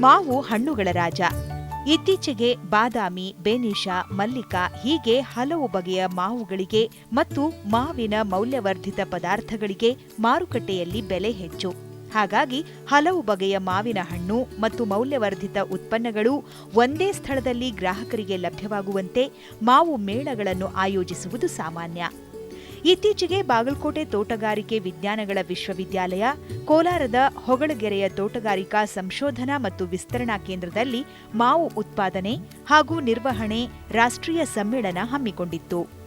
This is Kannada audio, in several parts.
ಮಾವು ಹಣ್ಣುಗಳ ರಾಜ. ಇತ್ತೀಚೆಗೆ ಬಾದಾಮಿ, ಬೇನಿಷ, ಮಲ್ಲಿಕ ಹೀಗೆ ಹಲವು ಬಗೆಯ ಮಾವುಗಳಿಗೆ ಮತ್ತು ಮಾವಿನ ಮೌಲ್ಯವರ್ಧಿತ ಪದಾರ್ಥಗಳಿಗೆ ಮಾರುಕಟ್ಟೆಯಲ್ಲಿ ಬೆಲೆ ಹೆಚ್ಚು. ಹಾಗಾಗಿ ಹಲವು ಬಗೆಯ ಮಾವಿನ ಹಣ್ಣು ಮತ್ತು ಮೌಲ್ಯವರ್ಧಿತ ಉತ್ಪನ್ನಗಳು ಒಂದೇ ಸ್ಥಳದಲ್ಲಿ ಗ್ರಾಹಕರಿಗೆ ಲಭ್ಯವಾಗುವಂತೆ ಮಾವು ಮೇಳಗಳನ್ನು ಆಯೋಜಿಸುವುದು ಸಾಮಾನ್ಯ. ಇತ್ತೀಚೆಗೆ ಬಾಗಲಕೋಟೆ ತೋಟಗಾರಿಕೆ ವಿಜ್ಞಾನಗಳ ವಿಶ್ವವಿದ್ಯಾಲಯ, ಕೋಲಾರದ ಹೊಗಳಗೆರೆಯ ತೋಟಗಾರಿಕಾ ಸಂಶೋಧನಾ ಮತ್ತು ವಿಸ್ತರಣಾ ಕೇಂದ್ರದಲ್ಲಿ ಮಾವು ಉತ್ಪಾದನೆ ಹಾಗೂ ನಿರ್ವಹಣೆ ರಾಷ್ಟ್ರೀಯ ಸಮ್ಮೇಳನ ಹಮ್ಮಿಕೊಂಡಿತ್ತು.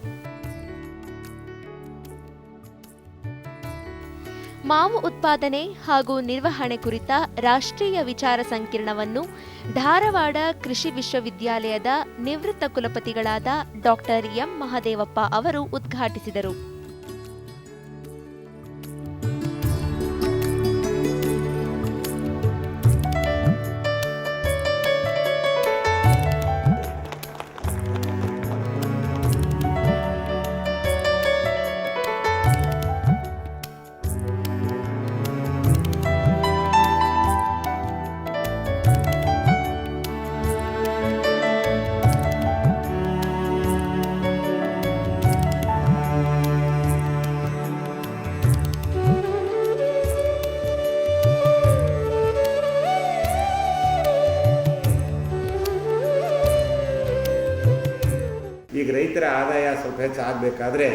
ಮಾವು ಉತ್ಪಾದನೆ ಹಾಗೂ ನಿರ್ವಹಣೆ ಕುರಿತ ರಾಷ್ಟ್ರೀಯ ವಿಚಾರ ಸಂಕಿರಣವನ್ನು ಧಾರವಾಡ ಕೃಷಿ ವಿಶ್ವವಿದ್ಯಾಲಯದ ನಿವೃತ್ತ ಕುಲಪತಿಗಳಾದ ಡಾಕ್ಟರ್ ಎಂ ಮಹದೇವಪ್ಪ ಅವರು ಉದ್ಘಾಟಿಸಿದರು. ಈಗ ರೈತರ ಆದಾಯ ಸ್ವಲ್ಪ ಹೆಚ್ಚು ಆಗಬೇಕಾದ್ರೆ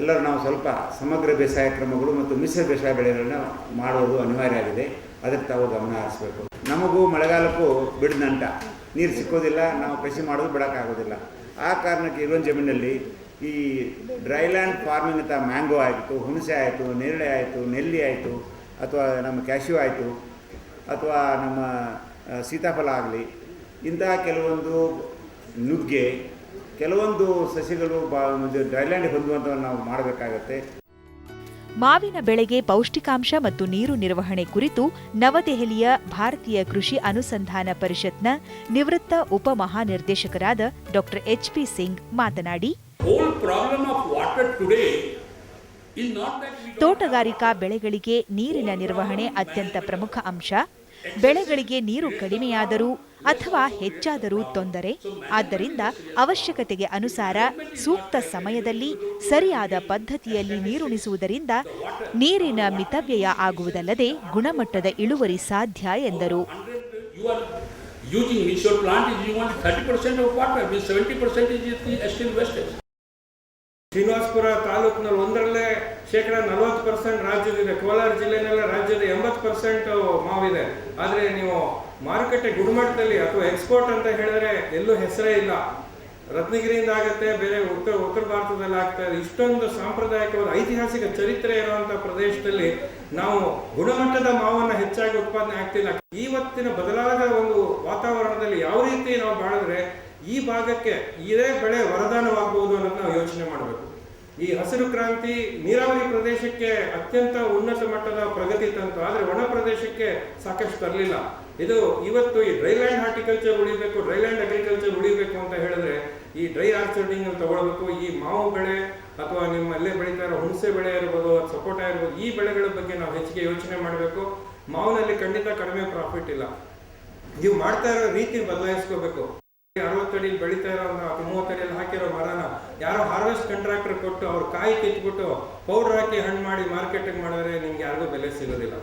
ಎಲ್ಲರೂ ನಾವು ಸ್ವಲ್ಪ ಸಮಗ್ರ ಬೇಸಾಯ ಕ್ರಮಗಳು ಮತ್ತು ಮಿಶ್ರ ಬೇಸಾಯ ಬೆಳೆಗಳನ್ನು ಮಾಡೋದು ಅನಿವಾರ್ಯ ಆಗಿದೆ. ಅದಕ್ಕೆ ತಾವು ಗಮನ ಹರಿಸ್ಬೇಕು. ನಮಗೂ ಮಳೆಗಾಲಕ್ಕೂ ಬಿಡದಂಟ ನೀರು ಸಿಕ್ಕೋದಿಲ್ಲ, ನಾವು ಕೃಷಿ ಮಾಡೋದು ಬಿಡೋಕ್ಕಾಗೋದಿಲ್ಲ. ಆ ಕಾರಣಕ್ಕೆ ಇರೋನ್ ಜಮೀನಲ್ಲಿ ಈ ಡ್ರೈಲ್ಯಾಂಡ್ ಫಾರ್ಮಿಂಗ್ ಅಂತ ಮ್ಯಾಂಗೋ ಆಯಿತು, ಹುಣಸೆ ಆಯಿತು, ನೇರಳೆ ಆಯಿತು, ನೆಲ್ಲಿ ಆಯಿತು, ಅಥವಾ ನಮ್ಮ ಕ್ಯಾಶ್ಯೂ ಆಯಿತು, ಅಥವಾ ನಮ್ಮ ಸೀತಾಫಲ ಆಗಲಿ, ಇಂತಹ ಕೆಲವೊಂದು ನುಗ್ಗೆ ಕೆಲವೊಂದು ಸಸಿಗಳು ಬಾ ಡ್ರೈಲ್ಯಾಂಡ್ ಹೊಂದುವಂಥವನ್ನು ನಾವು ಮಾಡಬೇಕಾಗತ್ತೆ. ಮಾವಿನ ಬೆಳೆಗೆ ಪೌಷ್ಟಿಕಾಂಶ ಮತ್ತು ನೀರು ನಿರ್ವಹಣೆ ಕುರಿತು ನವದೆಹಲಿಯ ಭಾರತೀಯ ಕೃಷಿ ಅನುಸಂಧಾನ ಪರಿಷತ್ನ ನಿವೃತ್ತ ಉಪಮಹಾನಿರ್ದೇಶಕರಾದ ಡಾಕ್ಟರ್ ಎಚ್ ಪಿ ಸಿಂಗ್ ಮಾತನಾಡಿ ತೋಟಗಾರಿಕಾ ಬೆಳೆಗಳಿಗೆ ನೀರಿನ ನಿರ್ವಹಣೆ ಅತ್ಯಂತ ಪ್ರಮುಖ ಅಂಶ. ಬೆಳೆಗಳಿಗೆ ನೀರು ಕಡಿಮೆಯಾದರೂ ಅಥವಾ ಹೆಚ್ಚಾದರೂ ತೊಂದರೆ ಆದ್ದರಿಂದ ಅವಶ್ಯಕತೆಗೆ ಅನುಸಾರ ಸೂಕ್ತ ಸಮಯದಲ್ಲಿ ಸರಿಯಾದ ಪದ್ಧತಿಯಲ್ಲಿ ನೀರುಣಿಸುವುದರಿಂದ ನೀರಿನ ಮಿತವ್ಯಯ ಆಗುವುದಲ್ಲದೆ ಗುಣಮಟ್ಟದ ಇಳುವರಿ ಸಾಧ್ಯ ಎಂದರು Srinivaspur are using means your plant is using only 30% of water, means 70% is the still wastage. Srinivaspur ತಾಲೂಕಿನಲ್ಲಿ ಒಂದರಲ್ಲೇ ಶೇಕಡ ನಲವತ್ತು ಪರ್ಸೆಂಟ್ ರಾಜ್ಯದಿದೆ ಕೋಲಾರ ಜಿಲ್ಲೆನೆಲ್ಲ ರಾಜ್ಯದ ಎಂಬತ್ತು ಪರ್ಸೆಂಟ್ ಮಾವಿದೆ. ಆದರೆ ನೀವು ಮಾರುಕಟ್ಟೆ ಗುಣಮಟ್ಟದಲ್ಲಿ ಅಥವಾ ಎಕ್ಸ್ಪೋರ್ಟ್ ಅಂತ ಹೇಳಿದ್ರೆ ಎಲ್ಲೂ ಹೆಸರೇ ಇಲ್ಲ. ರತ್ನಗಿರಿಯಿಂದ ಆಗುತ್ತೆ, ಬೇರೆ ಉತ್ತರ ಉತ್ತರ ಭಾರತದಲ್ಲಿ ಆಗ್ತಾ ಇದೆ. ಇಷ್ಟೊಂದು ಸಾಂಪ್ರದಾಯಿಕವಾದ ಐತಿಹಾಸಿಕ ಚರಿತ್ರೆ ಇರುವಂತಹ ಪ್ರದೇಶದಲ್ಲಿ ನಾವು ಗುಣಮಟ್ಟದ ಮಾವನ್ನ ಹೆಚ್ಚಾಗಿ ಉತ್ಪಾದನೆ ಆಗ್ತಿಲ್ಲ. ಇವತ್ತಿನ ಬದಲಾದ ಒಂದು ವಾತಾವರಣದಲ್ಲಿ ಯಾವ ರೀತಿ ನಾವು ಬಾಳಿದ್ರೆ ಈ ಭಾಗಕ್ಕೆ ಇದೇ ಬೆಳೆ ವರದಾನವಾಗಬಹುದು ಅನ್ನೋದು ನಾವು ಯೋಚನೆ ಮಾಡಬೇಕು. ಈ ಹಸಿರು ಕ್ರಾಂತಿ ನೀರಾವರಿ ಪ್ರದೇಶಕ್ಕೆ ಅತ್ಯಂತ ಉನ್ನತ ಮಟ್ಟದ ಪ್ರಗತಿ ತಂತು. ಆದರೆ ಒಣ ಪ್ರದೇಶಕ್ಕೆ ಸಾಕಷ್ಟು ತರಲಿಲ್ಲ. ಇದು ಇವತ್ತು ಈ ಡ್ರೈಲ್ಯಾಂಡ್ ಹಾರ್ಟಿಕಲ್ಚರ್ ಉಳಿಬೇಕು ಡ್ರೈಲ್ಯಾಂಡ್ ಅಗ್ರಿಕಲ್ಚರ್ ಉಳಿಬೇಕು ಅಂತ ಹೇಳಿದ್ರೆ ಈ ಡ್ರೈ ಆರ್ಚರ್ಡಿಂಗ್ ತಗೊಳ್ಬೇಕು. ಈ ಮಾವು ಬೆಳೆ ಅಥವಾ ನಿಮ್ಮ ಅಲ್ಲೇ ಬೆಳೀತಾ ಇರೋ ಹುಣಸೆ ಬೆಳೆ ಇರ್ಬೋದು ಸಪೋಟ ಇರ್ಬೋದು, ಈ ಬೆಳೆಗಳ ಬಗ್ಗೆ ನಾವು ಹೆಚ್ಚಿಗೆ ಯೋಚನೆ ಮಾಡಬೇಕು. ಮಾವಿನಲ್ಲಿ ಖಂಡಿತ ಕಡಿಮೆ ಪ್ರಾಫಿಟ್ ಇಲ್ಲ. ನೀವು ಮಾಡ್ತಾ ಇರೋ ರೀತಿ ಬದಲಾಯಿಸ್ಕೋಬೇಕು. ಅರವತ್ತಡಿ ಬೆಳೀತಾ ಇರೋ ಮೂವತ್ತಡಿಯಲ್ಲಿ ಹಾಕಿರೋ ಮರನ ಯಾರೋ ಹಾರ್ವೆಸ್ಟ್ ಕಾಂಟ್ರಾಕ್ಟರ್ ಕೊಟ್ಟು ಅವ್ರು ಕಾಯಿ ಕಿತ್ಬಿಟ್ಟು ಪೌಡರ್ ಹಾಕಿ ಹಣ್ಣು ಮಾಡಿ ಮಾರ್ಕೆಟಿಂಗ್ ಮಾಡಿದ್ರೆ ನಿಮ್ಗೆ ಯಾರಿಗೂ ಬೆಲೆ ಸಿಗೋದಿಲ್ಲ.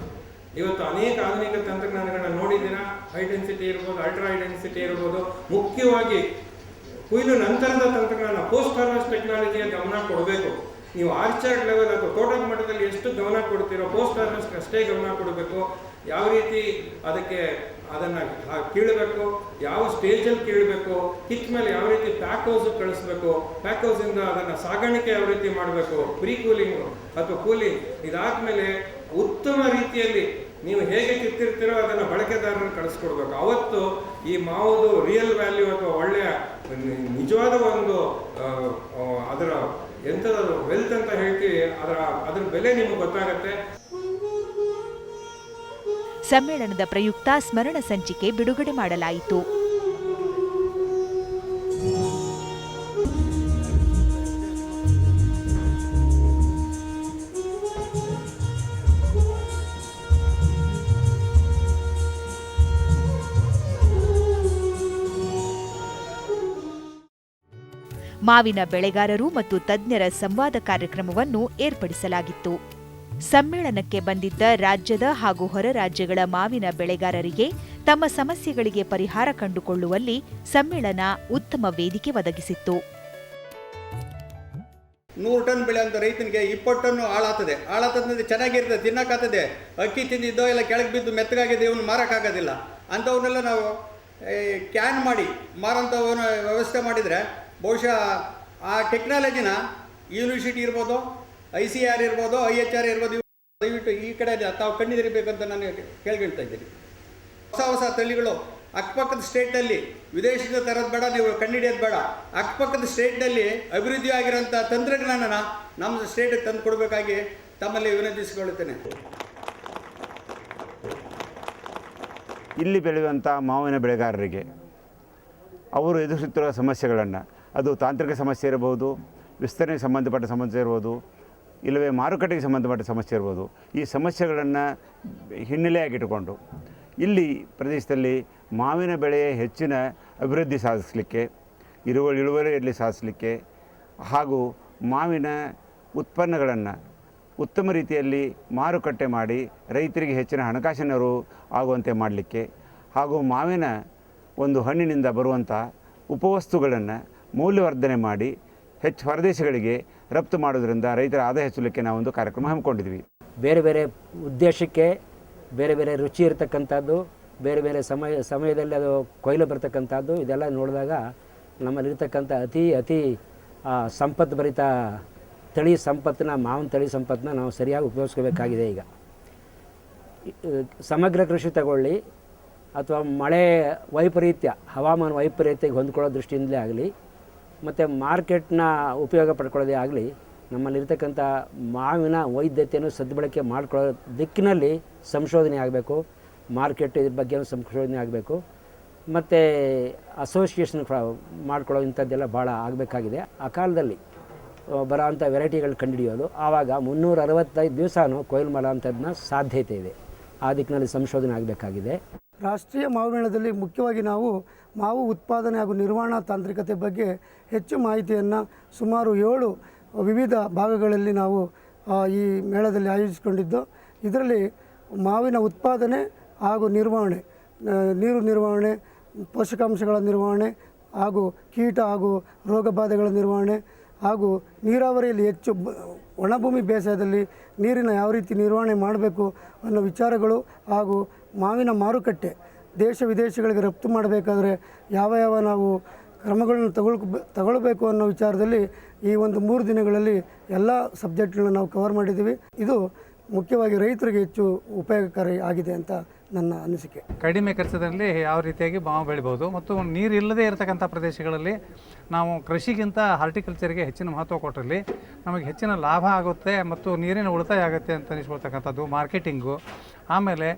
ಇವತ್ತು ಅನೇಕ ಆಧುನಿಕ ತಂತ್ರಜ್ಞಾನಗಳನ್ನ ನೋಡಿದ್ದೀರಾ? ಡೆನ್ಸಿಟಿ ಇರ್ಬೋದು ಅಲ್ಟ್ರಾ ಡೆನ್ಸಿಟಿ ಇರ್ಬೋದು. ಮುಖ್ಯವಾಗಿ ಕೊಯ್ಲು ನಂತರದ ತಂತ್ರಜ್ಞಾನ ಪೋಸ್ಟ್ ಹಾರ್ವೆಸ್ಟ್ ಟೆಕ್ನಾಲಜಿಯ ಗಮನ ಕೊಡಬೇಕು. ನೀವು ಆರ್ಚರ್ ಲೆವೆಲ್ ಅಥವಾ ತೋಟದ ಮಟ್ಟದಲ್ಲಿ ಎಷ್ಟು ಗಮನ ಕೊಡ್ತೀರೋ ಪೋಸ್ಟ್ ಹಾರ್ವೆಸ್ಟ್ ಅಷ್ಟೇ ಗಮನ ಕೊಡಬೇಕು. ಯಾವ ರೀತಿ ಅದಕ್ಕೆ ಅದನ್ನ ಕೀಳಬೇಕು, ಯಾವ ಸ್ಟೇಜಲ್ಲಿ ಕೀಳಬೇಕು ಕಿಚ್ ಮೇಲೆ ಯಾವ ರೀತಿ ಪ್ಯಾಕ್ ಹೌಸ್ ಕಳಿಸ್ಬೇಕು ಪ್ಯಾಕ್ ಹೌಸ್ ಇಂದ ಅದನ್ನ ಸಾಗಾಣಿಕೆ ಯಾವ ರೀತಿ ಮಾಡಬೇಕು ಪ್ರೀ ಕೂಲಿಂಗ್ ಅಥವಾ ಕೂಲಿಂಗ್ ಇದಾದ್ಮೇಲೆ ಉತ್ತಮ ರೀತಿಯಲ್ಲಿ ನೀವು ಹೇಗೆ ಕಿತ್ತಿರ್ತೀರೋ ಅದನ್ನ ಬಳಕೆದಾರರನ್ನು ಕಳಿಸ್ಕೊಡ್ಬೇಕು. ಅವತ್ತು ಈ ಮಾವುದು ರಿಯಲ್ ವ್ಯಾಲ್ಯೂ ಅಥವಾ ಒಳ್ಳೆಯ ನಿಜವಾದ ಒಂದು ಅದರ ಎಂಥದ್ದು ವೆಲ್ತ್ ಅಂತ ಹೇಳ್ತೀವಿ, ಅದರ, ಅದ್ರ ಬೆಲೆ ನಿಮಗೆ ಗೊತ್ತಾಗತ್ತೆ. ಸಮ್ಮೇಳನದ ಪ್ರಯುಕ್ತ ಸ್ಮರಣ ಸಂಚಿಕೆ ಬಿಡುಗಡೆ ಮಾಡಲಾಯಿತು. ಮಾವಿನ ಬೆಳೆಗಾರರು ಮತ್ತು ತಜ್ಞರ ಸಂವಾದ ಕಾರ್ಯಕ್ರಮವನ್ನು ಏರ್ಪಡಿಸಲಾಗಿತ್ತು. ಸಮ್ಮೇಳನಕ್ಕೆ ಬಂದಿದ್ದ ರಾಜ್ಯದ ಹಾಗೂ ಹೊರ ರಾಜ್ಯಗಳ ಮಾವಿನ ಬೆಳೆಗಾರರಿಗೆ ತಮ್ಮ ಸಮಸ್ಯೆಗಳಿಗೆ ಪರಿಹಾರ ಕಂಡುಕೊಳ್ಳುವಲ್ಲಿ ಸಮ್ಮೇಳನ ಉತ್ತಮ ವೇದಿಕೆ ಒದಗಿಸಿತ್ತು. ನೂರು ಟನ್ ಬೆಳೆ ಅಂತ ರೈತನಿಗೆ ಇಪ್ಪತ್ತು ಟನ್ನು ಹಾಳಾಗ್ತದೆ. ಹಾಳಾತದ ಚೆನ್ನಾಗಿರ್ತದೆ, ತಿನ್ನಕ್ಕಾಗ್ತದೆ. ಅಕ್ಕಿ ತಿಂದಿದ್ದೋ ಇಲ್ಲ ಕೆಳಗೆ ಬಿದ್ದು ಮೆತ್ತಗಾಗಿದೆ ಇವನು ಮಾರೋಕ್ಕಾಗೋದಿಲ್ಲ ಅಂಥವನ್ನೆಲ್ಲ ನಾವು ಕ್ಯಾನ್ ಮಾಡಿ ಮಾರೋಂಥವನ್ನ ವ್ಯವಸ್ಥೆ ಮಾಡಿದರೆ ಬಹುಶಃ ಆ ಟೆಕ್ನಾಲಜಿನ ಯೂನಿವರ್ಸಿಟಿ ಇರ್ಬೋದು ಐ ಸಿ ಆರ್ ಇರ್ಬೋದು, ಐ ಎಚ್ ಆರ್ ಇರ್ಬೋದು ಇವು ದಯವಿಟ್ಟು ಈ ಕಡೆ ತಾವು ಕಣ್ಣಿದಿರಬೇಕಂತ ನಾನು ಕೇಳ್ಕೊಳ್ತಾ ಇದ್ದೀನಿ. ಹೊಸ ಹೊಸ ತಳಿಗಳು, ಅಕ್ಕಪಕ್ಕದ ಸ್ಟೇಟಲ್ಲಿ ವಿದೇಶದ ತರೋದು ಬೇಡ, ನೀವು ಕಂಡುಹಿಡಿಯೋದು ಬೇಡ. ಅಕ್ಕಪಕ್ಕದ ಸ್ಟೇಟ್ನಲ್ಲಿ ಅಭಿವೃದ್ಧಿ ಆಗಿರೋಂಥ ತಂತ್ರಜ್ಞಾನನ ನಮ್ಮ ಸ್ಟೇಟಿಗೆ ತಂದು ಕೊಡಬೇಕಾಗಿ ತಮ್ಮಲ್ಲಿ ವಿನಂತಿಸಿಕೊಳ್ಳುತ್ತೇನೆ. ಇಲ್ಲಿ ಬೆಳೆಯುವಂಥ ಮಾವಿನ ಬೆಳೆಗಾರರಿಗೆ, ಅವರು ಎದುರಿಸುತ್ತಿರುವ ಸಮಸ್ಯೆಗಳನ್ನು, ಅದು ತಾಂತ್ರಿಕ ಸಮಸ್ಯೆ ಇರಬಹುದು, ವಿಸ್ತರಣೆಗೆ ಸಂಬಂಧಪಟ್ಟ ಸಮಸ್ಯೆ ಇರ್ಬೋದು ಇಲ್ಲವೇ ಮಾರುಕಟ್ಟೆಗೆ ಸಂಬಂಧಪಟ್ಟ ಸಮಸ್ಯೆ ಇರ್ಬೋದು. ಈ ಸಮಸ್ಯೆಗಳನ್ನು ಹಿನ್ನೆಲೆಯಾಗಿಟ್ಟುಕೊಂಡು ಇಲ್ಲಿ ಪ್ರದೇಶದಲ್ಲಿ ಮಾವಿನ ಬೆಳೆಯ ಹೆಚ್ಚಿನ ಅಭಿವೃದ್ಧಿ ಸಾಧಿಸಲಿಕ್ಕೆ ಇಳುವ ಇಳುವರಿಯಲ್ಲಿ ಸಾಧಿಸಲಿಕ್ಕೆ ಹಾಗೂ ಮಾವಿನ ಉತ್ಪನ್ನಗಳನ್ನು ಉತ್ತಮ ರೀತಿಯಲ್ಲಿ ಮಾರುಕಟ್ಟೆ ಮಾಡಿ ರೈತರಿಗೆ ಹೆಚ್ಚಿನ ಹಣಕಾಸಿನವರು ಆಗುವಂತೆ ಮಾಡಲಿಕ್ಕೆ ಹಾಗೂ ಮಾವಿನ ಒಂದು ಹಣ್ಣಿನಿಂದ ಬರುವಂಥ ಉಪವಸ್ತುಗಳನ್ನು ಮೌಲ್ಯವರ್ಧನೆ ಮಾಡಿ ಹೆಚ್ಚು ಹೊರದೇಶಗಳಿಗೆ ರಫ್ತು ಮಾಡೋದ್ರಿಂದ ರೈತರ ಆದಾಯ ಹೆಚ್ಚಲಿಕ್ಕೆ ಒಂದು ಕಾರ್ಯಕ್ರಮ ಹಮ್ಮಿಕೊಂಡಿದ್ವಿ. ಬೇರೆ ಬೇರೆ ಉದ್ದೇಶಕ್ಕೆ ಬೇರೆ ಬೇರೆ ರುಚಿ ಇರತಕ್ಕಂಥದ್ದು ಬೇರೆ ಬೇರೆ ಸಮಯ ಸಮಯದಲ್ಲಿ ಅದು ಕೊಯ್ಲು ಬರ್ತಕ್ಕಂಥದ್ದು ಇದೆಲ್ಲ ನೋಡಿದಾಗ ನಮ್ಮಲ್ಲಿರ್ತಕ್ಕಂಥ ಅತಿ ಅತಿ ಆ, ಸಂಪದ್ಭರಿತ ತಳಿ ಸಂಪತ್ತನ್ನ ಮಾವಿನ ತಳಿ ಸಂಪತ್ತನ್ನ ನಾವು ಸರಿಯಾಗಿ ಉಪಯೋಗಿಸ್ಕೋಬೇಕಾಗಿದೆ ಈಗ. ಸಮಗ್ರ ಕೃಷಿ ತಗೊಳ್ಳಿ ಅಥವಾ ಮಳೆ ವೈಪರೀತ್ಯ ಹವಾಮಾನ ವೈಪರೀತ್ಯಕ್ಕೆ ಹೊಂದ್ಕೊಳ್ಳೋ ದೃಷ್ಟಿಯಿಂದಲೇ ಆಗಲಿ ಮತ್ತು ಮಾರ್ಕೆಟ್ನ ಉಪಯೋಗ ಪಡ್ಕೊಳ್ಳೋದೇ ಆಗಲಿ, ನಮ್ಮಲ್ಲಿರ್ತಕ್ಕಂಥ ಮಾವಿನ ವೈದ್ಯತೆಯನ್ನು ಸದ್ಬಳಕೆ ಮಾಡ್ಕೊಳ್ಳೋ ದಿಕ್ಕಿನಲ್ಲಿ ಸಂಶೋಧನೆ ಆಗಬೇಕು, ಮಾರ್ಕೆಟ್ ಇದ್ರ ಬಗ್ಗೆ ಸಂಶೋಧನೆ ಆಗಬೇಕು, ಮತ್ತು ಅಸೋಸಿಯೇಷನ್ ಮಾಡ್ಕೊಳ್ಳೋ ಇಂಥದ್ದೆಲ್ಲ ಭಾಳ ಆಗಬೇಕಾಗಿದೆ. ಆ ಕಾಲದಲ್ಲಿ ಬರೋ ಅಂಥ ವೆರೈಟಿಗಳು ಕಂಡುಹಿಡಿಯೋದು, ಆವಾಗ ಮುನ್ನೂರ ಅರವತ್ತೈದು ದಿವಸನೂ ಕೊಯ್ಲು ಮಾಡೋ ಅಂಥದ್ದನ್ನ ಸಾಧ್ಯತೆ ಇದೆ. ಆ ದಿಕ್ಕಿನಲ್ಲಿ ಸಂಶೋಧನೆ ಆಗಬೇಕಾಗಿದೆ. ರಾಷ್ಟ್ರೀಯ ಮಾವು ಮೇಳದಲ್ಲಿ ಮುಖ್ಯವಾಗಿ ನಾವು ಮಾವು ಉತ್ಪಾದನೆ ಹಾಗೂ ನಿರ್ವಹಣಾ ತಾಂತ್ರಿಕತೆ ಬಗ್ಗೆ ಹೆಚ್ಚು ಮಾಹಿತಿಯನ್ನು ಸುಮಾರು ಏಳು ವಿವಿಧ ಭಾಗಗಳಲ್ಲಿ ನಾವು ಈ ಮೇಳದಲ್ಲಿ ಆಯೋಜಿಸಿಕೊಂಡಿದ್ದು. ಇದರಲ್ಲಿ ಮಾವಿನ ಉತ್ಪಾದನೆ ಹಾಗೂ ನಿರ್ವಹಣೆ ನೀರು ನಿರ್ವಹಣೆ, ಪೋಷಕಾಂಶಗಳ ನಿರ್ವಹಣೆ ಹಾಗೂ ಕೀಟ ಹಾಗೂ ರೋಗ ಬಾಧೆಗಳ ನಿರ್ವಹಣೆ ಹಾಗೂ ನೀರಾವರಿಯಲ್ಲಿ ಹೆಚ್ಚು ಒಣಭೂಮಿ ಬೇಸಾಯದಲ್ಲಿ ನೀರಿನ ಯಾವ ರೀತಿ ನಿರ್ವಹಣೆ ಮಾಡಬೇಕು ಅನ್ನೋ ವಿಚಾರಗಳು ಹಾಗೂ ಮಾವಿನ ಮಾರುಕಟ್ಟೆ ದೇಶ ವಿದೇಶಗಳಿಗೆ ರಫ್ತು ಮಾಡಬೇಕಾದ್ರೆ ಯಾವ ಯಾವ ನಾವು ಕ್ರಮಗಳನ್ನು ತಗೊಳ್ ತಗೊಳ್ಬೇಕು ಅನ್ನೋ ವಿಚಾರದಲ್ಲಿ ಈ ಒಂದು ಮೂರು ದಿನಗಳಲ್ಲಿ ಎಲ್ಲ ಸಬ್ಜೆಕ್ಟ್ಗಳನ್ನ ನಾವು ಕವರ್ ಮಾಡಿದ್ದೀವಿ. ಇದು ಮುಖ್ಯವಾಗಿ ರೈತರಿಗೆ ಹೆಚ್ಚು ಉಪಯೋಗಕಾರಿ ಆಗಿದೆ ಅಂತ ನನ್ನ ಅನಿಸಿಕೆ. ಕಡಿಮೆ ಖರ್ಚದಲ್ಲಿ ಯಾವ ರೀತಿಯಾಗಿ ಮಾವು ಬೆಳಿಬೋದು ಮತ್ತು ನೀರು ಇಲ್ಲದೇ ಇರತಕ್ಕಂಥ ಪ್ರದೇಶಗಳಲ್ಲಿ ನಾವು ಕೃಷಿಗಿಂತ ಹಾರ್ಟಿಕಲ್ಚರ್ಗೆ ಹೆಚ್ಚಿನ ಮಹತ್ವ ಕೊಟ್ಟರಲ್ಲಿ ನಮಗೆ ಹೆಚ್ಚಿನ ಲಾಭ ಆಗುತ್ತೆ ಮತ್ತು ನೀರಿನ ಉಳಿತಾಯ ಆಗುತ್ತೆ ಅಂತ ಅನಿಸ್ಕೊಳ್ತಕ್ಕಂಥದ್ದು ಮಾರ್ಕೆಟಿಂಗು. ಆಮೇಲೆ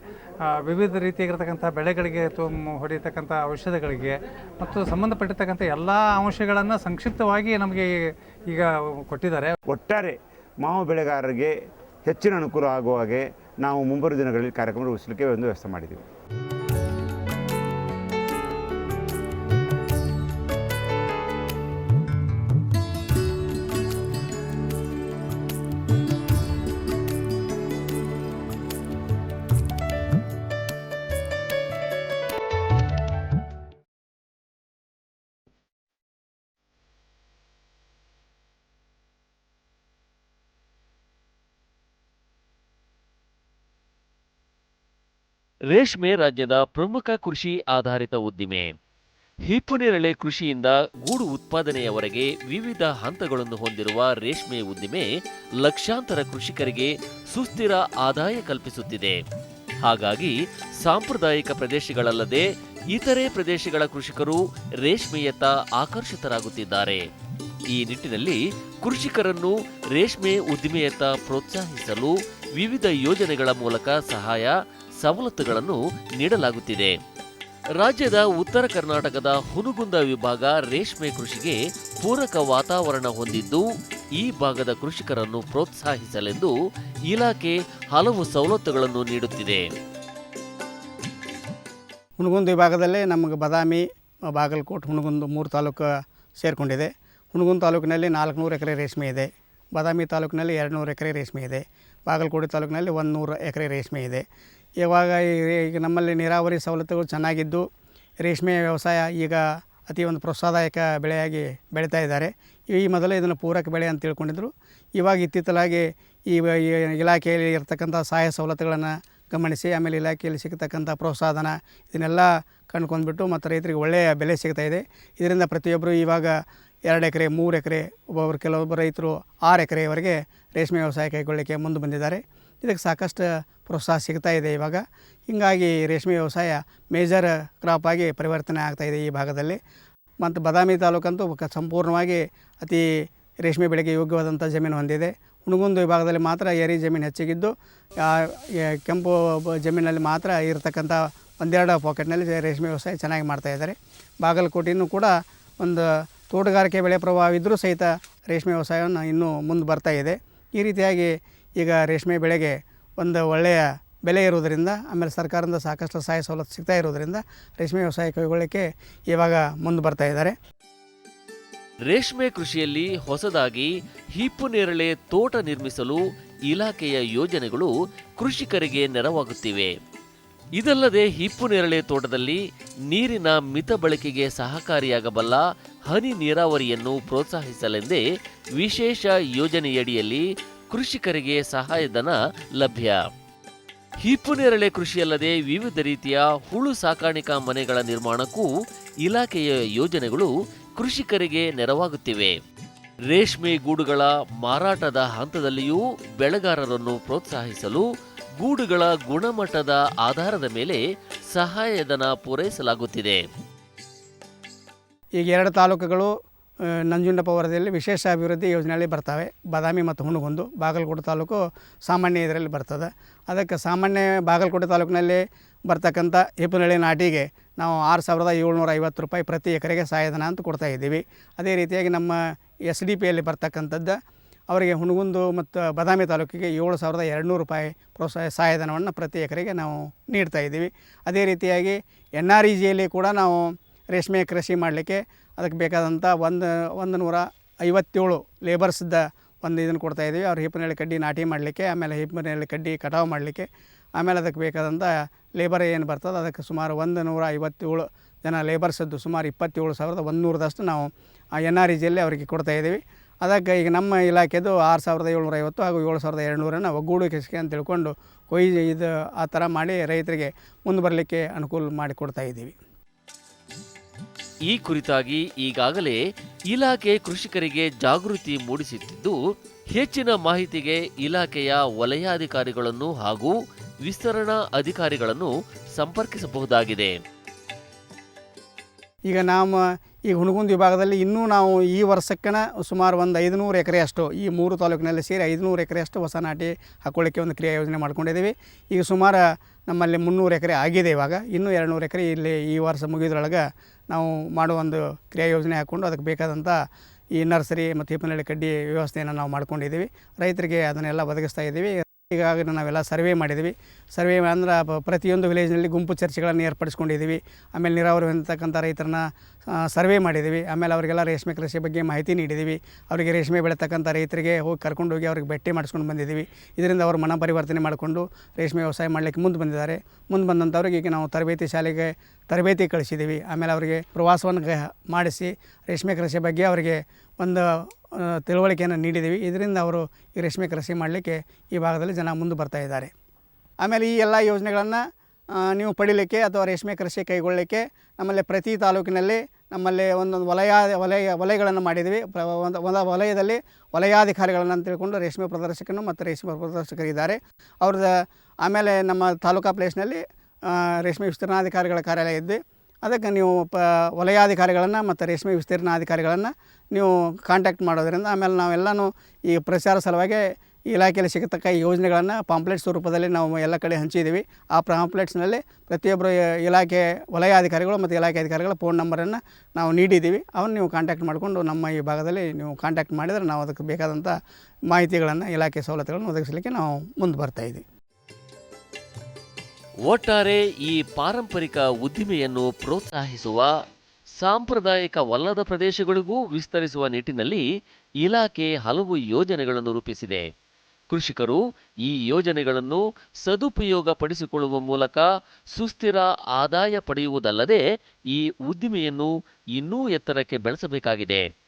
ವಿವಿಧ ರೀತಿಯಾಗಿರ್ತಕ್ಕಂಥ ಬೆಳೆಗಳಿಗೆ ತುಂಬ ಹೊಡೆಯತಕ್ಕಂಥ ಔಷಧಗಳಿಗೆ ಮತ್ತು ಸಂಬಂಧಪಟ್ಟಿರ್ತಕ್ಕಂಥ ಎಲ್ಲ ಅಂಶಗಳನ್ನು ಸಂಕ್ಷಿಪ್ತವಾಗಿ ನಮಗೆ ಈಗ ಕೊಟ್ಟಿದ್ದಾರೆ. ಒಟ್ಟಾರೆ ಮಾವು ಬೆಳೆಗಾರರಿಗೆ ಹೆಚ್ಚಿನ ಅನುಕೂಲ ಆಗುವ ಹಾಗೆ ನಾವು ಮುಂಬರುವ ದಿನಗಳಲ್ಲಿ ಕಾರ್ಯಕ್ರಮ ರೂಪಿಸಲಿಕ್ಕೆ ಒಂದು ವ್ಯವಸ್ಥೆ ಮಾಡಿದ್ದೀವಿ. ರೇಷ್ಮೆ ರಾಜ್ಯದ ಪ್ರಮುಖ ಕೃಷಿ ಆಧಾರಿತ ಉದ್ದಿಮೆ. ಹಿಪ್ಪುನೇರಳೆ ಕೃಷಿಯಿಂದ ಗೂಡು ಉತ್ಪಾದನೆಯವರೆಗೆ ವಿವಿಧ ಹಂತಗಳನ್ನು ಹೊಂದಿರುವ ರೇಷ್ಮೆ ಉದ್ದಿಮೆ ಲಕ್ಷಾಂತರ ಕೃಷಿಕರಿಗೆ ಸುಸ್ಥಿರ ಆದಾಯ ಕಲ್ಪಿಸುತ್ತಿದೆ. ಹಾಗಾಗಿ ಸಾಂಪ್ರದಾಯಿಕ ಪ್ರದೇಶಗಳಲ್ಲದೆ ಇತರೆ ಪ್ರದೇಶಗಳ ಕೃಷಿಕರು ರೇಷ್ಮೆಯತ್ತ ಆಕರ್ಷಿತರಾಗುತ್ತಿದ್ದಾರೆ. ಈ ನಿಟ್ಟಿನಲ್ಲಿ ಕೃಷಿಕರನ್ನು ರೇಷ್ಮೆ ಉದ್ದಿಮೆಯತ್ತ ಪ್ರೋತ್ಸಾಹಿಸಲು ವಿವಿಧ ಯೋಜನೆಗಳ ಮೂಲಕ ಸಹಾಯ ಸವಲತ್ತುಗಳನ್ನು ನೀಡಲಾಗುತ್ತಿದೆ. ರಾಜ್ಯದ ಉತ್ತರ ಕರ್ನಾಟಕದ ಹುನುಗುಂದ ವಿಭಾಗ ರೇಷ್ಮೆ ಕೃಷಿಗೆ ಪೂರಕ ವಾತಾವರಣ ಹೊಂದಿದ್ದು, ಈ ಭಾಗದ ಕೃಷಿಕರನ್ನು ಪ್ರೋತ್ಸಾಹಿಸಲೆಂದು ಇಲಾಖೆ ಹಲವು ಸವಲತ್ತುಗಳನ್ನು ನೀಡುತ್ತಿದೆ. ಹುಣಗುಂದ ವಿಭಾಗದಲ್ಲೇ ನಮಗೆ ಬದಾಮಿ, ಬಾಗಲಕೋಟೆ ಹುಣಗುಂದ ಮೂರು ತಾಲೂಕು ಸೇರಿಕೊಂಡಿದೆ. ಹುಣಗುಂದ ತಾಲೂಕಿನಲ್ಲಿ ನಾಲ್ಕುನೂರು ಎಕರೆ ರೇಷ್ಮೆ ಇದೆ. ಬಾದಾಮಿ ತಾಲೂಕಿನಲ್ಲಿ ಎರಡು ನೂರು ಎಕರೆ ರೇಷ್ಮೆ ಇದೆ. ಬಾಗಲಕೋಟೆ ತಾಲೂಕಿನಲ್ಲಿ ಒಂದು ನೂರು ಎಕರೆ ರೇಷ್ಮೆ ಇದೆ. ಇವಾಗ ಈಗ ನಮ್ಮಲ್ಲಿ ನೀರಾವರಿ ಸವಲತ್ತುಗಳು ಚೆನ್ನಾಗಿದ್ದು ರೇಷ್ಮೆ ವ್ಯವಸಾಯ ಈಗ ಅತಿ ಒಂದು ಪ್ರೋತ್ಸಾಹದಾಯಕ ಬೆಳೆಯಾಗಿ ಬೆಳೀತಾ ಇದ್ದಾರೆ. ಈ ಮೊದಲು ಇದನ್ನು ಪೂರಕ ಬೆಳೆ ಅಂತ ತಿಳ್ಕೊಂಡಿದ್ರು. ಇವಾಗ ಇತ್ತಿತ್ತಲಾಗಿ ಈ ಇಲಾಖೆಯಲ್ಲಿ ಇರತಕ್ಕಂಥ ಸಹಾಯ ಸವಲತ್ತುಗಳನ್ನು ಗಮನಿಸಿ, ಆಮೇಲೆ ಇಲಾಖೆಯಲ್ಲಿ ಸಿಗ್ತಕ್ಕಂಥ ಪ್ರೋತ್ಸಾಹನ ಇದನ್ನೆಲ್ಲ ಕಂಡುಕೊಂಡ್ಬಿಟ್ಟು ಮತ್ತು ರೈತರಿಗೆ ಒಳ್ಳೆಯ ಬೆಲೆ ಸಿಗ್ತಾ ಇದೆ. ಇದರಿಂದ ಪ್ರತಿಯೊಬ್ಬರು ಇವಾಗ ಎರಡು ಎಕರೆ, ಮೂರು ಎಕರೆ ಒಬ್ಬೊಬ್ಬರು ಕೆಲವೊಬ್ಬರು ರೈತರು ಆರು ಎಕರೆವರೆಗೆ ರೇಷ್ಮೆ ವ್ಯವಸಾಯ ಕೈಗೊಳ್ಳಲಿಕ್ಕೆ ಮುಂದೆ ಬಂದಿದ್ದಾರೆ. ಇದಕ್ಕೆ ಸಾಕಷ್ಟು ಪ್ರೋತ್ಸಾಹ ಸಿಗ್ತಾ ಇದೆ ಇವಾಗ. ಹೀಗಾಗಿ ರೇಷ್ಮೆ ವ್ಯವಸಾಯ ಮೇಜರ್ ಕ್ರಾಪ್ ಆಗಿ ಪರಿವರ್ತನೆ ಇದೆ ಈ ಭಾಗದಲ್ಲಿ. ಮತ್ತು ಬಾದಾಮಿ ತಾಲೂಕಂತೂ ಸಂಪೂರ್ಣವಾಗಿ ಅತಿ ರೇಷ್ಮೆ ಬೆಳೆಗೆ ಯೋಗ್ಯವಾದಂಥ ಜಮೀನು ಹೊಂದಿದೆ. ಹುಣಗುಂದ ವಿಭಾಗದಲ್ಲಿ ಮಾತ್ರ ಏರಿ ಜಮೀನು ಹೆಚ್ಚಿಗಿದ್ದು ಕೆಂಪು ಜಮೀನಲ್ಲಿ ಮಾತ್ರ ಇರತಕ್ಕಂಥ ಒಂದೆರಡು ಪಾಕೆಟ್ನಲ್ಲಿ ರೇಷ್ಮೆ ವ್ಯವಸಾಯ ಚೆನ್ನಾಗಿ ಮಾಡ್ತಾ ಇದ್ದಾರೆ. ಬಾಗಲಕೋಟೆಯೂ ಕೂಡ ಒಂದು ತೋಟಗಾರಿಕೆ ಬೆಳೆ ಪ್ರಭಾವ ಇದ್ದರೂ ಸಹಿತ ರೇಷ್ಮೆ ವ್ಯವಸಾಯವನ್ನು ಇನ್ನೂ ಮುಂದೆ ಬರ್ತಾ ಇದೆ. ಈ ರೀತಿಯಾಗಿ ಈಗ ರೇಷ್ಮೆ ಬೆಳೆಗೆ ಒಂದು ಒಳ್ಳೆಯ ಬೆಲೆ ಇರುವುದರಿಂದ, ಆಮೇಲೆ ಸರ್ಕಾರದಿಂದ ಸಾಕಷ್ಟು ಸಹಾಯ ಸವಲತ್ತು ಸಿಗ್ತಾ ಇರೋದರಿಂದ ರೇಷ್ಮೆ ವ್ಯವಸಾಯ ಕೈಗೊಳ್ಳೋಕ್ಕೆ ಇವಾಗ ಮುಂದೆ ಬರ್ತಾ ಇದ್ದಾರೆ. ರೇಷ್ಮೆ ಕೃಷಿಯಲ್ಲಿ ಹೊಸದಾಗಿ ಹಿಪ್ಪು ನೇರಳೆ ತೋಟ ನಿರ್ಮಿಸಲು ಇಲಾಖೆಯ ಯೋಜನೆಗಳು ಕೃಷಿಕರಿಗೆ ನೆರವಾಗುತ್ತಿವೆ. ಇದಲ್ಲದೆ ಹಿಪ್ಪು ನೇರಳೆ ತೋಟದಲ್ಲಿ ನೀರಿನ ಮಿತ ಬಳಕೆಗೆ ಸಹಕಾರಿಯಾಗಬಲ್ಲ ಹನಿ ನೀರಾವರಿಯನ್ನು ಪ್ರೋತ್ಸಾಹಿಸಲೆಂದೇ ವಿಶೇಷ ಯೋಜನೆಯಡಿಯಲ್ಲಿ ಕೃಷಿಕರಿಗೆ ಸಹಾಯಧನ ಲಭ್ಯ. ಹಿಪ್ಪು ನೇರಳೆ ಕೃಷಿಯಲ್ಲದೆ ವಿವಿಧ ರೀತಿಯ ಹುಳು ಸಾಕಾಣಿಕಾ ಮನೆಗಳ ನಿರ್ಮಾಣಕ್ಕೂ ಇಲಾಖೆಯ ಯೋಜನೆಗಳು ಕೃಷಿಕರಿಗೆ ನೆರವಾಗುತ್ತಿವೆ. ರೇಷ್ಮೆ ಗೂಡುಗಳ ಮಾರಾಟದ ಹಂತದಲ್ಲಿಯೂ ಬೆಳೆಗಾರರನ್ನು ಪ್ರೋತ್ಸಾಹಿಸಲು ಗೂಡುಗಳ ಗುಣಮಟ್ಟದ ಆಧಾರದ ಮೇಲೆ ಸಹಾಯಧನ ಪೂರೈಸಲಾಗುತ್ತಿದೆ. ಈಗ ಎರಡು ತಾಲೂಕುಗಳು ನಂಜುಂಡಪ್ಪ ವರದಿಯಲ್ಲಿ ವಿಶೇಷ ಅಭಿವೃದ್ಧಿ ಯೋಜನೆಯಲ್ಲಿ ಬರ್ತವೆ. ಬಾದಾಮಿ ಮತ್ತು ಹುಣಗುಂದು, ಬಾಗಲಕೋಟೆ ತಾಲೂಕು ಸಾಮಾನ್ಯ ಇದರಲ್ಲಿ ಬರ್ತದೆ. ಅದಕ್ಕೆ ಸಾಮಾನ್ಯ ಬಾಗಲಕೋಟೆ ತಾಲೂಕಿನಲ್ಲಿ ಬರ್ತಕ್ಕಂಥ ಹಿಪ್ಪನಹಳ್ಳಿ ನಾಟಿಗೆ ನಾವು ಆರು ಸಾವಿರದ ಏಳ್ನೂರ ಐವತ್ತು ರೂಪಾಯಿ ಪ್ರತಿ ಎಕರೆಗೆ ಸಹಾಯಧನ ಅಂತ ಕೊಡ್ತಾ ಇದ್ದೀವಿ. ಅದೇ ರೀತಿಯಾಗಿ ನಮ್ಮ ಎಸ್ ಡಿ ಪಿಯಲ್ಲಿ ಬರ್ತಕ್ಕಂಥದ್ದು ಅವರಿಗೆ ಹುಣಗುಂದು ಮತ್ತು ಬಾದಾಮಿ ತಾಲೂಕಿಗೆ ಏಳು ಸಾವಿರದ ಎರಡುನೂರು ರೂಪಾಯಿ ಪ್ರೋತ್ಸಾಹ ಸಹಾಯಧನವನ್ನು ಪ್ರತಿ ಎಕರೆಗೆ ನಾವು ನೀಡ್ತಾ ಇದ್ದೀವಿ. ಅದೇ ರೀತಿಯಾಗಿ ಎನ್ ಆರ್ ಇ ಜಿಯಲ್ಲಿ ಕೂಡ ನಾವು ರೇಷ್ಮೆ ಕೃಷಿ ಮಾಡಲಿಕ್ಕೆ ಅದಕ್ಕೆ ಬೇಕಾದಂಥ ಒಂದು ಒಂದು ನೂರ ಐವತ್ತೇಳು ಲೇಬರ್ಸ್ದ ಒಂದು ಇದನ್ನು ಕೊಡ್ತಾ ಇದ್ದೀವಿ. ಅವ್ರು ಹಿಪ್ಪನೇಳಿ ಕಡ್ಡಿ ನಾಟಿ ಮಾಡಲಿಕ್ಕೆ, ಆಮೇಲೆ ಹಿಪ್ಪನೇಳಿ ಕಡ್ಡಿ ಕಟಾವು ಮಾಡಲಿಕ್ಕೆ, ಆಮೇಲೆ ಅದಕ್ಕೆ ಬೇಕಾದಂಥ ಲೇಬರ್ ಏನು ಬರ್ತದೆ, ಅದಕ್ಕೆ ಸುಮಾರು ಒಂದು ನೂರ ಐವತ್ತೇಳು ಜನ ಲೇಬರ್ಸದ್ದು ಸುಮಾರು ಇಪ್ಪತ್ತೇಳು ಸಾವಿರದ ಒಂದುನೂರದಷ್ಟು ನಾವು ಆ ಎನ್ ಆರ್ ಇ ಅವರಿಗೆ ಕೊಡ್ತಾ ಇದ್ದೀವಿ. ಅದಕ್ಕೆ ಈಗ ನಮ್ಮ ಇಲಾಖೆದು ಆರು ಸಾವಿರದ ಏಳ್ನೂರ ಐವತ್ತು ಹಾಗೂ ಏಳು ಸಾವಿರದ ಎರಡುನೂರನ್ನು ಒಗ್ಗೂಡು ಅಂತ ತಿಳ್ಕೊಂಡು ಕೊಯ್ ಇದು ಆ ಥರ ಮಾಡಿ ರೈತರಿಗೆ ಮುಂದೆ ಬರಲಿಕ್ಕೆ ಅನುಕೂಲ ಮಾಡಿಕೊಡ್ತಾ ಇದ್ದೀವಿ. ಈ ಕುರಿತಾಗಿ ಈಗಾಗಲೇ ಇಲಾಖೆ ಕೃಷಿಕರಿಗೆ ಜಾಗೃತಿ ಮೂಡಿಸುತ್ತಿದ್ದು ಹೆಚ್ಚಿನ ಮಾಹಿತಿಗೆ ಇಲಾಖೆಯ ವಲಯಾಧಿಕಾರಿಗಳನ್ನು ಹಾಗೂ ವಿಸ್ತರಣಾ ಅಧಿಕಾರಿಗಳನ್ನು ಸಂಪರ್ಕಿಸಬಹುದಾಗಿದೆ. ಈಗ ನಾವು ಈಗ ಹುಣಗುಂದ ವಿಭಾಗದಲ್ಲಿ ಇನ್ನೂ ನಾವು ಈ ವರ್ಷಕ್ಕನ ಸುಮಾರು ಒಂದು ಐದುನೂರು ಎಕರೆಯಷ್ಟು ಈ ಮೂರು ತಾಲೂಕಿನಲ್ಲಿ ಸೇರಿ ಐದುನೂರು ಎಕರೆಯಷ್ಟು ಹೊಸ ನಾಟಿ ಹಾಕೊಳ್ಳಿಕ್ಕೆ ಒಂದು ಕ್ರಿಯಾ ಯೋಜನೆ ಮಾಡ್ಕೊಂಡಿದ್ದೀವಿ. ಈಗ ಸುಮಾರು ನಮ್ಮಲ್ಲಿ ಮುನ್ನೂರು ಎಕರೆ ಆಗಿದೆ ಇವಾಗ. ಇನ್ನೂ ಎರಡು ನೂರು ಎಕರೆ ಇಲ್ಲಿ ಈ ವರ್ಷ ಮುಗಿದ್ರೊಳಗೆ ನಾವು ಮಾಡೋ ಒಂದು ಕ್ರಿಯಾ ಯೋಜನೆ ಹಾಕ್ಕೊಂಡು ಅದಕ್ಕೆ ಬೇಕಾದಂಥ ಈ ನರ್ಸರಿ ಮತ್ತು ಹಿಪ್ಪನಹಳ್ಳಿ ಕಡ್ಡಿ ವ್ಯವಸ್ಥೆಯನ್ನು ನಾವು ಮಾಡ್ಕೊಂಡಿದ್ದೀವಿ. ರೈತರಿಗೆ ಅದನ್ನೆಲ್ಲ ಒದಗಿಸ್ತಾ ಇದ್ದೀವಿ. ಈಗಾಗಲೇ ನಾವೆಲ್ಲ ಸರ್ವೆ ಮಾಡಿದ್ವಿ ಸರ್ವೆ ಅಂದ್ರೆ ಪ್ರತಿಯೊಂದು ವಿಲೇಜ್ನಲ್ಲಿ ಗುಂಪು ಚರ್ಚೆಗಳನ್ನು ಏರ್ಪಡಿಸ್ಕೊಂಡಿದ್ದೀವಿ. ಆಮೇಲೆ ನೀರಾವರಿ ಹೊಂದತಕ್ಕಂಥ ರೈತರನ್ನ ಸರ್ವೆ ಮಾಡಿದ್ದೀವಿ. ಆಮೇಲೆ ಅವರಿಗೆಲ್ಲ ರೇಷ್ಮೆ ಕೃಷಿ ಬಗ್ಗೆ ಮಾಹಿತಿ ನೀಡಿದ್ದೀವಿ. ಅವರಿಗೆ ರೇಷ್ಮೆ ಬೆಳೆತಕ್ಕಂಥ ರೈತರಿಗೆ ಹೋಗಿ ಕರ್ಕೊಂಡು ಹೋಗಿ ಅವ್ರಿಗೆ ಭೇಟಿ ಮಾಡಿಸ್ಕೊಂಡು ಬಂದಿದ್ದೀವಿ. ಇದರಿಂದ ಅವರು ಮನ ಪರಿವರ್ತನೆ ಮಾಡಿಕೊಂಡು ರೇಷ್ಮೆ ವ್ಯವಸಾಯ ಮಾಡಲಿಕ್ಕೆ ಮುಂದೆ ಬಂದಿದ್ದಾರೆ. ಮುಂದೆ ಬಂದಂಥವ್ರಿಗೆ ಈಗ ನಾವು ತರಬೇತಿ ಶಾಲೆಗೆ ತರಬೇತಿ ಕಳಿಸಿದ್ದೀವಿ. ಆಮೇಲೆ ಅವರಿಗೆ ಪ್ರವಾಸವನ್ನು ಮಾಡಿಸಿ ರೇಷ್ಮೆ ಕೃಷಿ ಬಗ್ಗೆ ಅವರಿಗೆ ಒಂದು ತಿಳುವಳಿಕೆಯನ್ನು ನೀಡಿದ್ದೀವಿ. ಇದರಿಂದ ಅವರು ಈ ರೇಷ್ಮೆ ಕೃಷಿ ಮಾಡಲಿಕ್ಕೆ ಈ ಭಾಗದಲ್ಲಿ ಜನ ಮುಂದೆ ಬರ್ತಾ ಇದ್ದಾರೆ. ಆಮೇಲೆ ಈ ಎಲ್ಲ ಯೋಜನೆಗಳನ್ನು ನೀವು ಪಡಿಲಿಕ್ಕೆ ಅಥವಾ ರೇಷ್ಮೆ ಕೃಷಿ ಕೈಗೊಳ್ಳಲಿಕ್ಕೆ ನಮ್ಮಲ್ಲಿ ಪ್ರತಿ ತಾಲೂಕಿನಲ್ಲಿ ನಮ್ಮಲ್ಲಿ ಒಂದೊಂದು ವಲಯ ವಲಯ, ವಲಯಗಳನ್ನು ಮಾಡಿದ್ವಿ ಒಂದು ವಲಯದಲ್ಲಿ ವಲಯಾಧಿಕಾರಿಗಳನ್ನು ತಿಳ್ಕೊಂಡು ರೇಷ್ಮೆ ಪ್ರದರ್ಶಕನು ಮತ್ತು ರೇಷ್ಮೆ ಪ್ರದರ್ಶಕರಿದ್ದಾರೆ ಅವ್ರದ್ದು ಆಮೇಲೆ ನಮ್ಮ ತಾಲೂಕಾ ಪ್ಲೇಸ್ನಲ್ಲಿ ರೇಷ್ಮೆ ವಿಸ್ತರಣಾಧಿಕಾರಿಗಳ ಕಾರ್ಯಾಲಯ ಇದ್ದು ಅದಕ್ಕೆ ನೀವು ಪ ವಲಯಾಧಿಕಾರಿಗಳನ್ನು ಮತ್ತು ರೇಷ್ಮೆ ವಿಸ್ತೀರ್ಣಾಧಿಕಾರಿಗಳನ್ನು ನೀವು ಕಾಂಟ್ಯಾಕ್ಟ್ ಮಾಡೋದರಿಂದ ಆಮೇಲೆ ನಾವೆಲ್ಲನೂ ಈ ಪ್ರಚಾರ ಸಲುವಾಗಿ ಇಲಾಖೆಯಲ್ಲಿ ಸಿಗತಕ್ಕ ಈ ಯೋಜನೆಗಳನ್ನು ಪಾಂಪ್ಲೆಟ್ಸ್ ರೂಪದಲ್ಲಿ ನಾವು ಎಲ್ಲ ಕಡೆ ಹಂಚಿದ್ದೀವಿ. ಆ ಪಾಂಪ್ಲೆಟ್ಸ್ನಲ್ಲಿ ಪ್ರತಿಯೊಬ್ಬರು ಇಲಾಖೆ ವಲಯಾಧಿಕಾರಿಗಳು ಮತ್ತು ಇಲಾಖೆ ಅಧಿಕಾರಿಗಳ ಫೋನ್ ನಂಬರನ್ನು ನಾವು ನೀಡಿದ್ದೀವಿ. ಅವನ್ನ ನೀವು ಕಾಂಟ್ಯಾಕ್ಟ್ ಮಾಡಿಕೊಂಡು ನಮ್ಮ ಈ ಭಾಗದಲ್ಲಿ ನೀವು ಕಾಂಟ್ಯಾಕ್ಟ್ ಮಾಡಿದರೆ ನಾವು ಅದಕ್ಕೆ ಬೇಕಾದಂಥ ಮಾಹಿತಿಗಳನ್ನು ಇಲಾಖೆ ಸವಲತ್ತುಗಳನ್ನು ಒದಗಿಸಲಿಕ್ಕೆ ನಾವು ಮುಂದೆ ಬರ್ತಾ ಇದ್ದೀವಿ. ಒಟ್ಟಾರೆ ಈ ಪಾರಂಪರಿಕ ಉದ್ದಿಮೆಯನ್ನು ಪ್ರೋತ್ಸಾಹಿಸುವ ಸಾಂಪ್ರದಾಯಿಕವಲ್ಲದ ಪ್ರದೇಶಗಳಿಗೂ ವಿಸ್ತರಿಸುವ ನಿಟ್ಟಿನಲ್ಲಿ ಇಲಾಖೆ ಹಲವು ಯೋಜನೆಗಳನ್ನು ರೂಪಿಸಿದೆ. ಕೃಷಿಕರು ಈ ಯೋಜನೆಗಳನ್ನು ಸದುಪಯೋಗ ಪಡಿಸಿಕೊಳ್ಳುವ ಮೂಲಕ ಸುಸ್ಥಿರ ಆದಾಯ ಪಡೆಯುವುದಲ್ಲದೆ ಈ ಉದ್ದಿಮೆಯನ್ನು ಇನ್ನೂ ಎತ್ತರಕ್ಕೆ ಬೆಳೆಸಬೇಕಾಗಿದೆ.